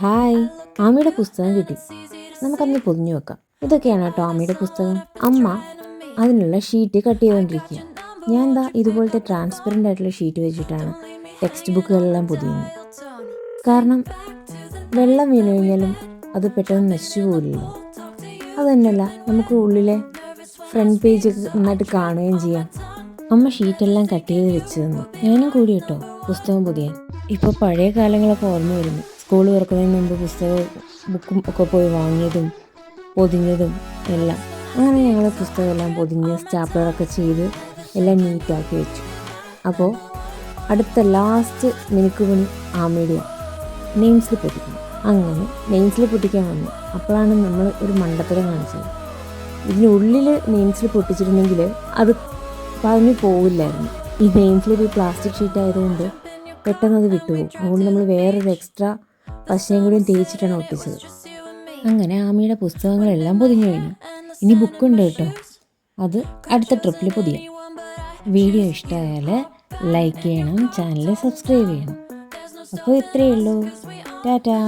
Hi ആമിയുടെ പുസ്തകം കിട്ടി. നമുക്കന്ന് പൊതിഞ്ഞു വെക്കാം. ഇതൊക്കെയാണ് കേട്ടോ ആമിയുടെ പുസ്തകം. അമ്മ അതിനുള്ള ഷീറ്റ് കട്ട് ചെയ്തുകൊണ്ടിരിക്കുക ഞാൻ എന്താ ഇതുപോലത്തെ ട്രാൻസ്പെറന്റ് ആയിട്ടുള്ള ഷീറ്റ് വെച്ചിട്ടാണ് ടെക്സ്റ്റ് ബുക്കുകളെല്ലാം പൊതിയുന്നത്? കാരണം വെള്ളം വീണ് കഴിഞ്ഞാലും അത് പെട്ടെന്ന് നശിച്ചു പോകില്ലല്ലോ അതുതന്നെയല്ല നമുക്ക് ഉള്ളിലെ ഫ്രണ്ട് പേജ് നന്നായിട്ട് കാണുകയും ചെയ്യാം. അമ്മ ഷീറ്റെല്ലാം കട്ട് ചെയ്ത് വെച്ച് തന്നു. ഞാനും കൂടി കേട്ടോ പുസ്തകം പൊതിയാൻ. ഇപ്പോൾ പഴയ കാലങ്ങളൊക്കെ ഓർമ്മ വരുന്നു. സ്കൂൾ തുറക്കുന്നതിന് മുമ്പ് പുസ്തകവും ബുക്കും ഒക്കെ പോയി വാങ്ങിയതും പൊതിഞ്ഞതും എല്ലാം. അങ്ങനെ ഞങ്ങൾ പുസ്തകമെല്ലാം പൊതിഞ്ഞ് സ്റ്റാപ്ലറൊക്കെ ചെയ്ത് എല്ലാം നീറ്റാക്കി വെച്ചു. അപ്പോൾ അടുത്ത ലാസ്റ്റ് മിനുക്ക് പണി ആ നെയിം സ്ലിപ്പ് പൊട്ടിക്കണം അങ്ങനെ നെയിം പൊട്ടിക്കാൻ വന്നു. അപ്പോഴാണ് നമ്മൾ ഒരു മണ്ടത്തരം കാണിച്ചത്. ഇതിനുള്ളിൽ നെയിം സ്ലിപ്പ് പൊട്ടിച്ചിരുന്നെങ്കിൽ അത് പറഞ്ഞു പോവില്ലായിരുന്നു. ഈ നെയിം പ്ലാസ്റ്റിക് ഷീറ്റ് ആയതുകൊണ്ട് പെട്ടെന്ന് അത് വിട്ടുപോകും. അതുകൊണ്ട് നമ്മൾ വേറൊരു എക്സ്ട്രാ പശയും കൂടിയും തേച്ചിട്ടാണ് ഒട്ടിച്ചത്. അങ്ങനെ ആമിയുടെ പുസ്തകങ്ങളെല്ലാം പൊതിഞ്ഞു കഴിഞ്ഞു. ഇനി ബുക്ക് ഉണ്ട് കേട്ടോ. അത് അടുത്ത ട്രിപ്പിൽ പുതിയ. വീഡിയോ ഇഷ്ടമായാൽ ലൈക്ക് ചെയ്യണം ചാനൽ സബ്സ്ക്രൈബ് ചെയ്യണം. അപ്പോൾ ഇത്രയേ ഉള്ളൂ. ടാറ്റാ.